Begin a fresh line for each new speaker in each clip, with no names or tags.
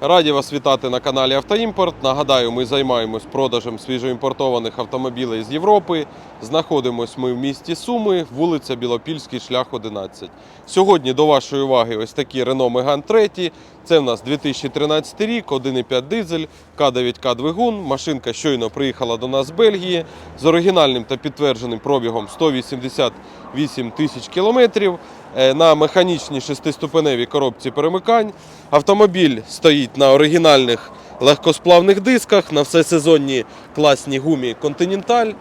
Раді вас вітати на каналі Автоімпорт. Нагадаю, ми займаємось продажем свіжоімпортованих автомобілів з Європи. Знаходимось ми в місті Суми, вулиця Білопільський, шлях 11. Сьогодні до вашої уваги ось такі Renault Megane 3. Це в нас 2013 рік, 1,5 дизель, К9К двигун. Машинка щойно приїхала до нас з Бельгії з оригінальним та підтвердженим пробігом 188 тисяч кілометрів на механічній шестиступеневій коробці перемикань. Автомобіль стоїть на оригінальних легкосплавних дисках, на всесезонній класній гумі Continental.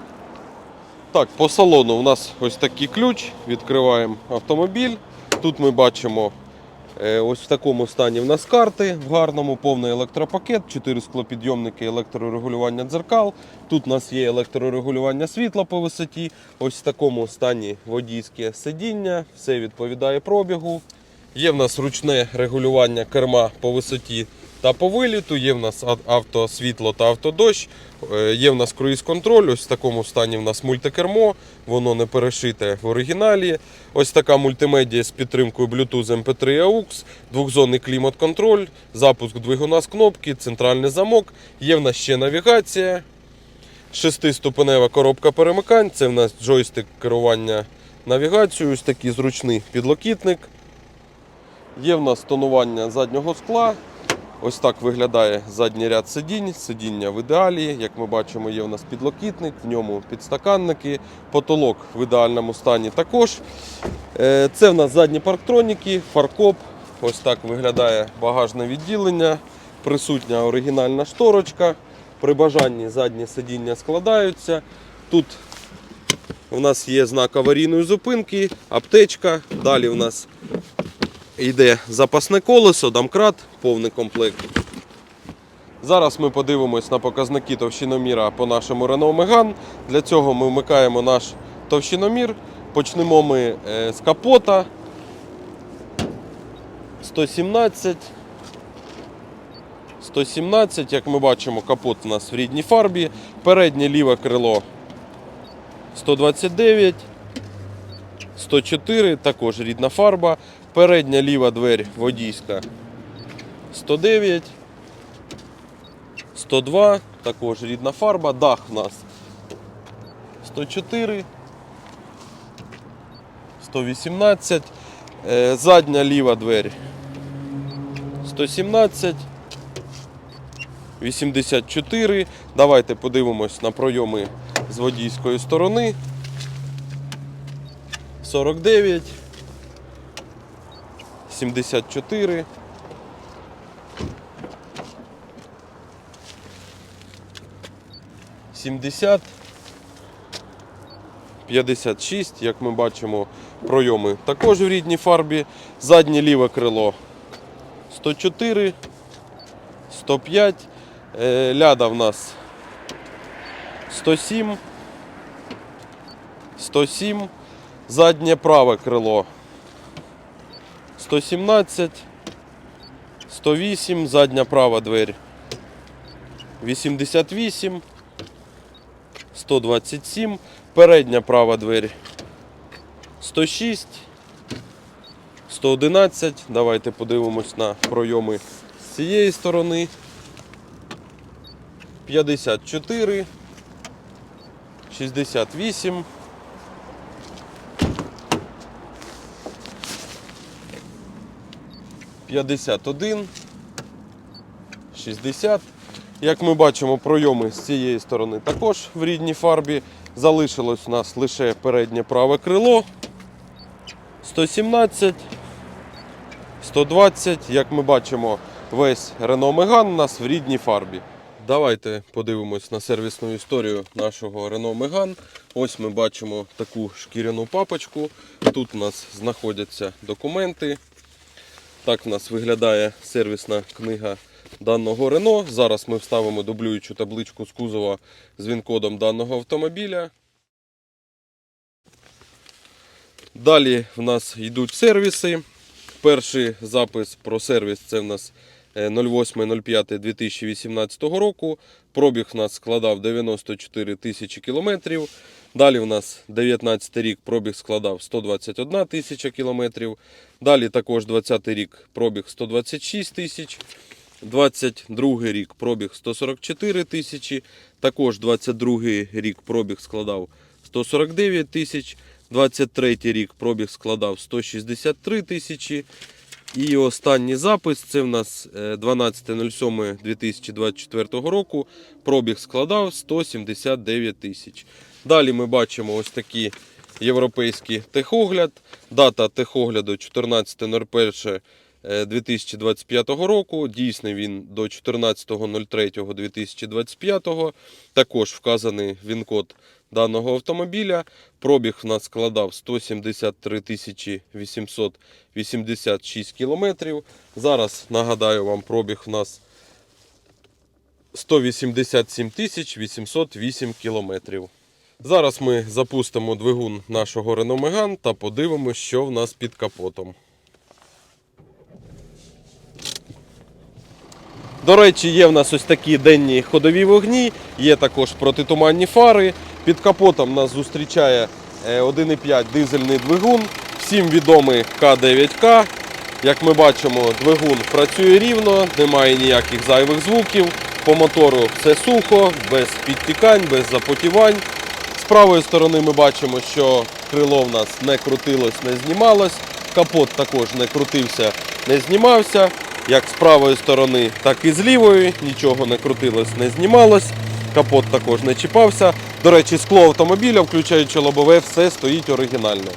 Так, по салону у нас ось такий ключ. Відкриваємо автомобіль. Тут ми бачимо е, ось в такому стані в нас карти, в гарному повний електропакет, 4 склопідйомники, електрорегулювання дзеркал. Тут у нас є електрорегулювання світла по висоті. Ось в такому стані водійське сидіння, все відповідає пробігу. Є в нас ручне регулювання керма по висоті та по виліту, є в нас ав- автосвітло та автодощ, е, є в нас круїз-контроль, ось в такому стані в нас мультикермо, воно не перешите в оригіналі. Ось така мультимедія з підтримкою Bluetooth MP3 AUX, двохзонний клімат-контроль, запуск двигуна з кнопки, центральний замок, є в нас ще навігація, шестиступенева коробка перемикань, це в нас джойстик керування навігацією, ось такий зручний підлокітник. Є в нас тонування заднього скла. Ось так виглядає задній ряд сидінь. Сидіння в ідеалі. Як ми бачимо, є в нас підлокітник, в ньому підстаканники, потолок в ідеальному стані також. Е, Це в нас задні парктроніки, фаркоп. Ось так виглядає багажне відділення. Присутня оригінальна шторочка. При бажанні задні сидіння складаються. Тут у нас є знак аварійної зупинки, аптечка. Далі у нас йде запасне колесо, домкрат, повний комплект. Зараз ми подивимось на показники товщиноміра по нашому Renault Megane. Для цього ми вмикаємо наш товщиномір. Почнемо ми е, з капота. 117. 117, як ми бачимо, капот у нас в рідній фарбі. Переднє ліве крило 129. 104, також рідна фарба. Передня ліва двері водійська 109. 102, також рідна фарба. Дах у нас 104. 118. Е, Задня ліва двері 117. 84. Давайте подивимось на пройоми з водійської сторони. 49, 74, 70, 56, як ми бачимо, пройоми також в рідній фарбі. Заднє ліве крило 104, 105, е, ляда в нас 107, 107. Заднє праве крило 117, 108, задня права двері 88, 127, передня права двері 106, 111. Давайте подивимось на пройоми з цієї сторони. 54, 68. 51, 60. Як ми бачимо, пройоми з цієї сторони також в рідній фарбі. Залишилось у нас лише переднє праве крило. 117, 120. Як ми бачимо, весь Renault Megane у нас в рідній фарбі. Давайте подивимось на сервісну історію нашого Renault Megane. Ось ми бачимо таку шкіряну папочку. Тут у нас знаходяться документи. Так в нас виглядає сервісна книга даного Рено. Зараз ми вставимо дублюючу табличку з кузова з він-кодом даного автомобіля. Далі в нас йдуть сервіси. Перший запис про сервіс це в нас 08.05.2018 року. Пробіг в нас складав 94 тисячі кілометрів. Далі в нас 19 рік пробіг складав 121 тисяча кілометрів. Далі також 20 рік пробіг 126 тисяч. 22 рік пробіг 144 тисячі. Також 22 рік пробіг складав 149 тисяч. 23 рік пробіг складав 163 тисячі. І останній запис це в нас е, 12.07.2024 року. Пробіг складав 179 тисяч. Далі ми бачимо ось такі європейський техогляд. Дата техогляду 14.01.2025 року. Дійсний він до 14.03.2025. Також вказаний він-код даного автомобіля. Пробіг в нас складав 173 886 кілометрів. Зараз нагадаю вам, пробіг в нас 187 808 кілометрів. Зараз ми запустимо двигун нашого Renault Megane та подивимося, що в нас під капотом. До речі, є в нас ось такі денні ходові вогні, є також протитуманні фари. Під капотом нас зустрічає е, 1,5 дизельний двигун, всім відомий К9К. Як ми бачимо, двигун працює рівно, немає ніяких зайвих звуків. По мотору все сухо, без підтікань, без запотівань. З правої сторони ми бачимо, що крило в нас не крутилось, не знімалось. Капот також не крутився, не знімався. Як з правої сторони, так і з лівої. Нічого не крутилось, не знімалось. Капот також не чіпався. До речі, скло автомобіля, включаючи лобове, все стоїть оригінально.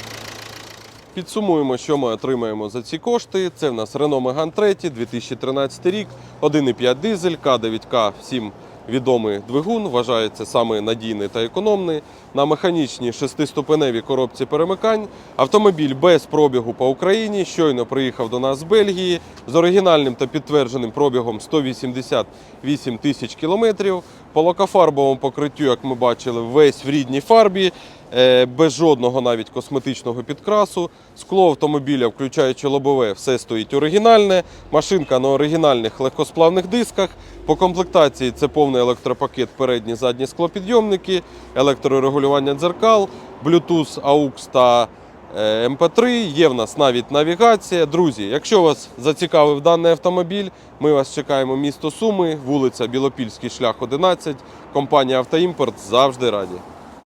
Підсумуємо, що ми отримаємо за ці кошти. Це в нас Renault Megane 3, 2013 рік, 1,5 дизель, К9К, всім відомий двигун, вважається саме надійний та економний. На механічній шестиступеневій коробці перемикань. Автомобіль без пробігу по Україні. Щойно приїхав до нас з Бельгії з оригінальним та підтвердженим пробігом 188 тисяч кілометрів. По лакофарбовому покриттю, як ми бачили, весь в рідній фарбі. Е, без жодного навіть косметичного підкрасу. Скло автомобіля, включаючи лобове, все стоїть оригінальне. Машинка на оригінальних легкосплавних дисках. По комплектації це повний електропакет, передні задні склопідйомники, електрорегулювання дзеркал, Bluetooth, AUX та е, MP3. Є в нас навіть навігація. Друзі, якщо вас зацікавив даний автомобіль, ми вас чекаємо місто Суми, вулиця Білопільський шлях 11. Компанія Автоімпорт завжди раді.